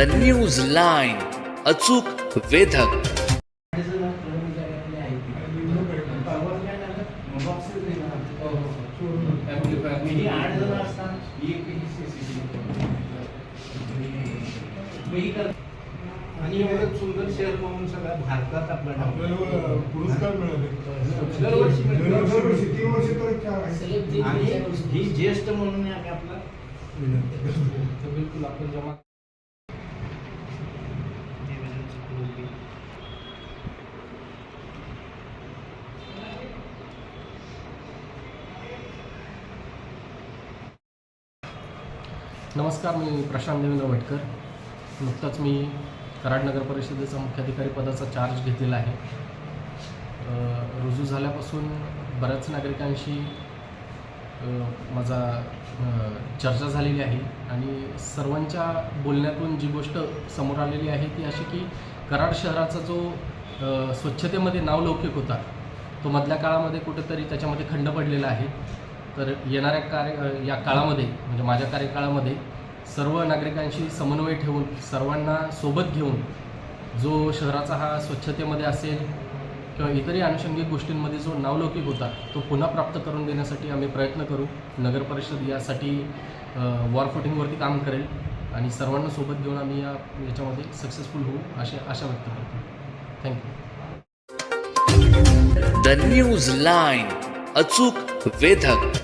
The news line अचूक वेधक आणि एवढं सुंदर शहर म्हणून सगळ्या भारतात. आपल्याला पुरस्कार मिळाले दरवर्षी मिळतो. दरवर्षी तीन वर्ष तर चार आहे. आणि ही ज्येष्ठ म्हणून आपला बिलकुल आपण जमा नमस्कार मी प्रशांत देवेंद्र भटकर नुकताच मी कराड नगर परिषदेचा मुख्याधिकारी पदाचा चार्ज घेतलेला आहे. रुजू झाल्यापासून बऱ्याच नागरिकांशी माझा चर्चा झालेली आहे आणि सर्वांच्या बोलण्यातून जी गोष्ट समोर आलेली आहे ती अशी की कराड शहराचा जो स्वच्छतेमध्ये नावलौकिक होता तो मधल्या काळामध्ये कुठेतरी त्याच्यामध्ये खंड पडलेला आहे. तर येणाऱ्या कार्य या काळामध्ये म्हणजे माझ्या कार्यकाळामध्ये सर्व नागरिकांशी समन्वय ठेवून सर्वांना सोबत घेऊन जो शहराचा हा स्वच्छतेमध्ये असेल किंवा इतरही आनुषंगिक गोष्टींमध्ये जो नावलौकिक होता तो पुन्हा प्राप्त करून देण्यासाठी आम्ही प्रयत्न करू. नगर परिषद यासाठी वॉर फुटिंगवरती काम करेल आणि सर्वांना सोबत घेऊन आम्ही या याच्यामध्ये सक्सेसफुल होऊ अशी आशा व्यक्त करतो. थँक्यू द न्यूज लाईन अचूक वेधक.